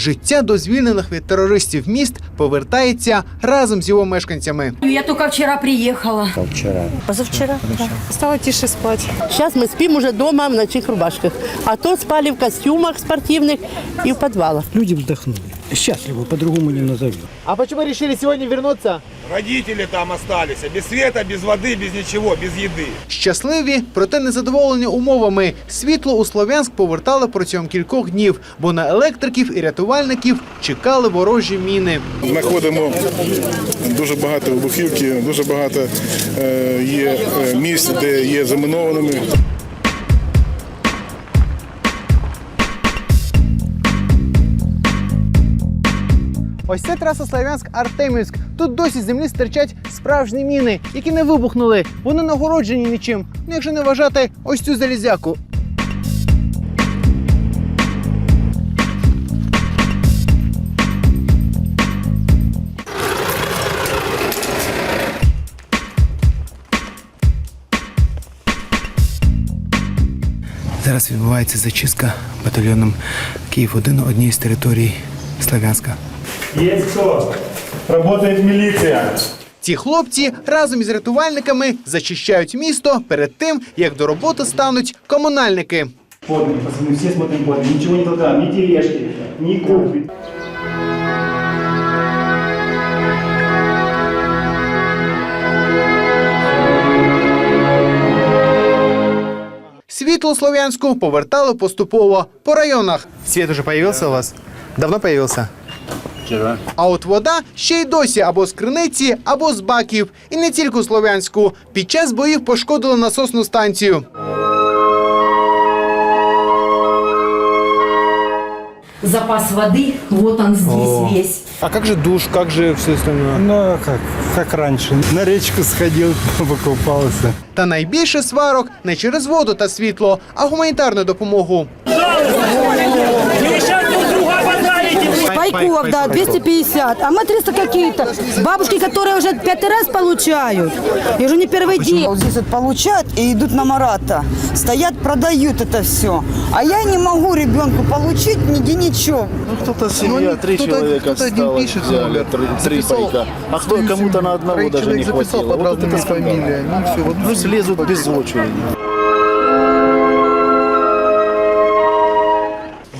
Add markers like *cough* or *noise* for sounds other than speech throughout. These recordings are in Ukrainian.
життя до звільнених від терористів міст повертається разом з його мешканцями. Я только вчера приехала. Позавчера, да. Стало тише спать. Сейчас мы спим уже дома в ночных рубашках. А то спали в костюмах спортивных и в подвалах. Люди вздохнули. Счастливы, по-другому не назовем. А чому вирішили сьогодні повернутися? Родители там остались, без света, без воды, без ничего, без еды. Щасливі, проте незадоволені умовами. Світло у Слов'янськ повертали протягом кількох днів, бо на електриків і рятувальників чекали ворожі міни. Знаходимо дуже багато вибухівки, дуже багато е, є е, місць, де є замінованими. Ось це траса Слов'янськ Артемівськ. Тут досі з землі стирчать справжні міни, які не вибухнули. Вони нагороджені нічим. Ну, якщо не вважати ось цю залізяку. Зараз відбувається зачистка батальйоном Київ-1 однієї з територій Слов'янська. Есть кто? Работает милиция. Ці хлопці разом із рятувальниками зачищають місто перед тим, як до роботи стануть комунальники. Смотрим. Не тележки. Світло Слов'янську повертали поступово по районах. Світ уже появився у вас? Давно появився? Вчора. А от вода ще й досі або з криниці, або з баків. І не тільки у Слов'янську. Під час боїв пошкодили насосну станцію. Запас воды, вот он здесь весь. А як же душ, як же все остальное? Ну, как, как раньше. На речку сходил, *laughs* покупался. Та найбільше сварок не через воду та світло, а гуманітарну допомогу. Пайков, да, 250, а мы 300 какие-то. Бабушки, которые уже пятый раз получают. И уже не первый день. Вот здесь вот получают и идут на Марата. Стоят, продают это все. А я не могу ребенку получить нигде ничего. Кто-то семья, три человека осталось, взяли, три, три пайка. А кто кому-то на одного даже не хватило. Вот это фамилия. Ну, все, вот пусть лезут без очереди.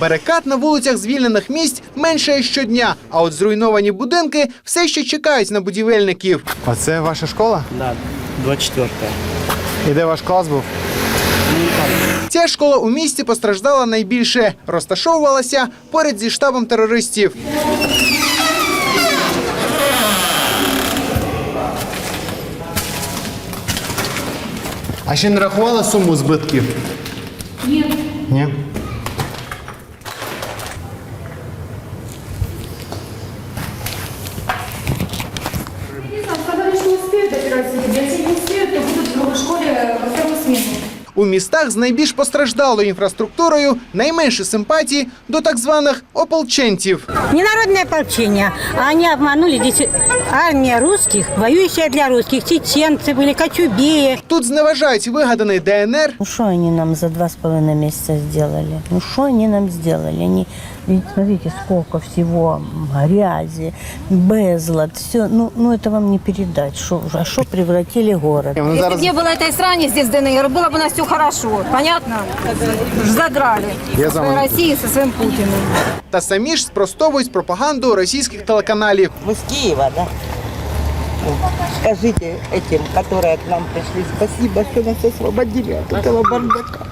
Барикад на вулицях звільнених місць менше щодня, а от зруйновані будинки все ще чекають на будівельників. Оце ваша школа? Да, 24 І де ваш клас був? Ця школа у місті постраждала найбільше, розташовувалася поряд зі штабом терористів. А ще не рахувала суму збитків? Ні. Ні. Сказали, что не успеют операцию. Если не успеют, то будут в другой школе во. У містах з найбільш постраждалою інфраструктурою найменше симпатії до так званих ополченців. Не народное ополчение, а они обманули здесь армия русских, воюющая для русских, чеченцы были, кочубеи. Тут зневажають вигаданий ДНР, Ну что они нам за два с половиной месяца сделали? Ну что они нам сделали? Они, ведь смотрите, сколько всего грязи, безлад, все. Ну, ну это вам не передать. Шо, а что превратили город? Вони Если зараз бы не было этой срани здесь, в ДНР, было бы у нас все хорошо. Понятно? Задрали. Я со своей за- Россией, со своим Путиным. та самі ж спростовують пропаганду російських телеканалів. Вы с Киева, да? Скажите этим, которые к нам пришли, спасибо, что нас освободили от этого бардака.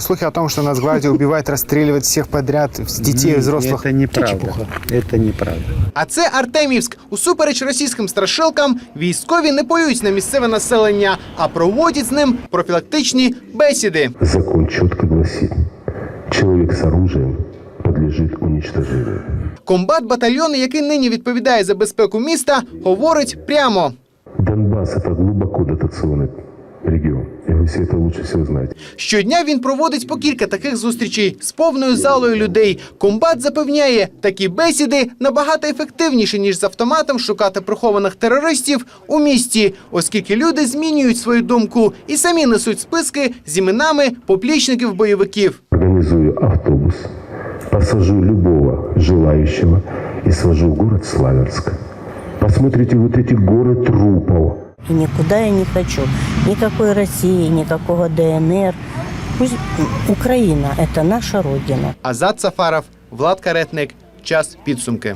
Слухи о том, что нас гвардия убивает, расстреливает всех подряд, детей, взрослых. Это неправда. Это неправда. А це Артемівськ. Усупереч російським страшилкам, військові не полюють на місцеве населення, а проводять з ним профілактичні бесіди. Закон четко гласит, человек с оружием подлежит уничтожению. Комбат батальйону, який нині відповідає за безпеку міста, говорить прямо. Донбасс – это глубоко дотационный регион. И вы все это лучше всего знаете. Щодня він проводить по кілька таких зустрічей з повною залою людей. Комбат запевняє, такі бесіди набагато ефективніші, ніж з автоматом шукати прихованих терористів у місті, оскільки люди змінюють свою думку і самі несуть списки з іменами поплічників бойовиків. Организую автобус Посажу любого желающего и свожу в город Славянск. Посмотрите вот эти горы трупов. И никуда я не хочу. Никакой России, никакого ДНР. Пусть Украина – это наша родина. Азат Сафаров, Влад Каретник. Час підсумки.